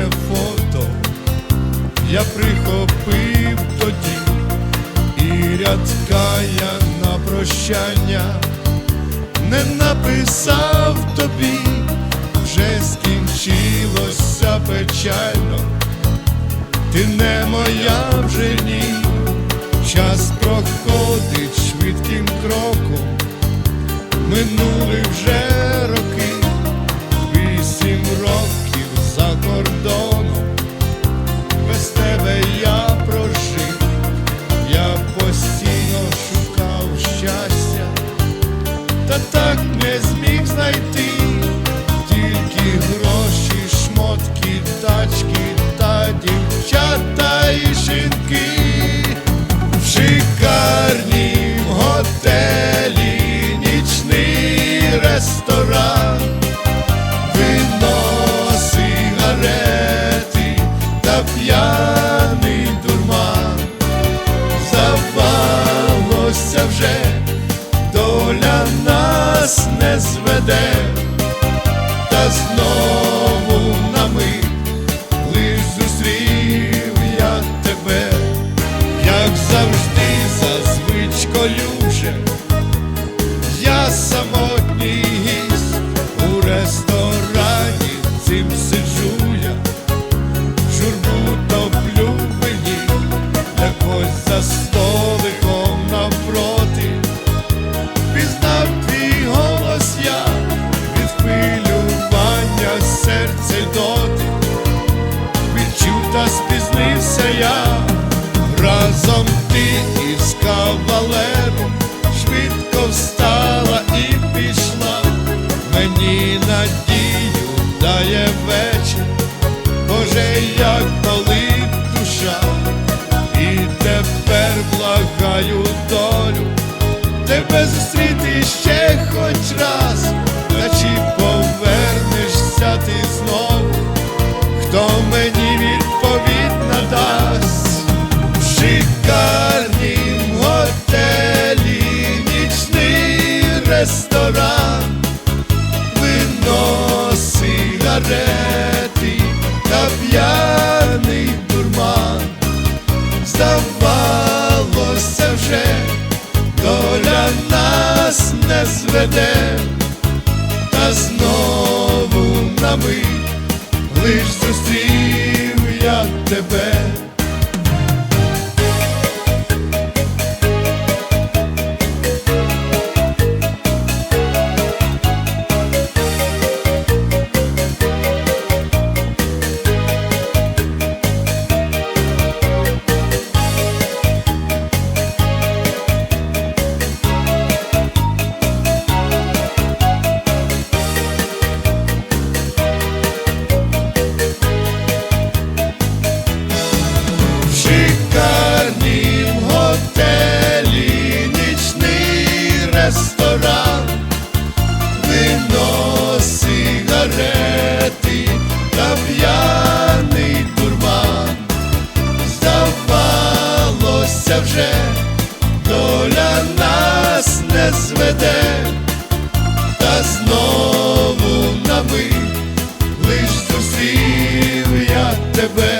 моє фото, я прихопив тоді і рядка я на прощання не написав тобі, вже скінчилося печально, ти не моя. Разом ти із кавалером швидко встала і пішла, мені надію дає вечір, Боже, як болить душа, і тепер благаю долю. Тебе зустріти ще хоч раз, та чи повернешся ти знову, хто мені відповідь ресторан, вино, сигарети та п'яний дурман здавалося вже, доля нас не зведе, та знову на мить мене, доля нас не зведе, та знову на мить лиш зустрів я тебе.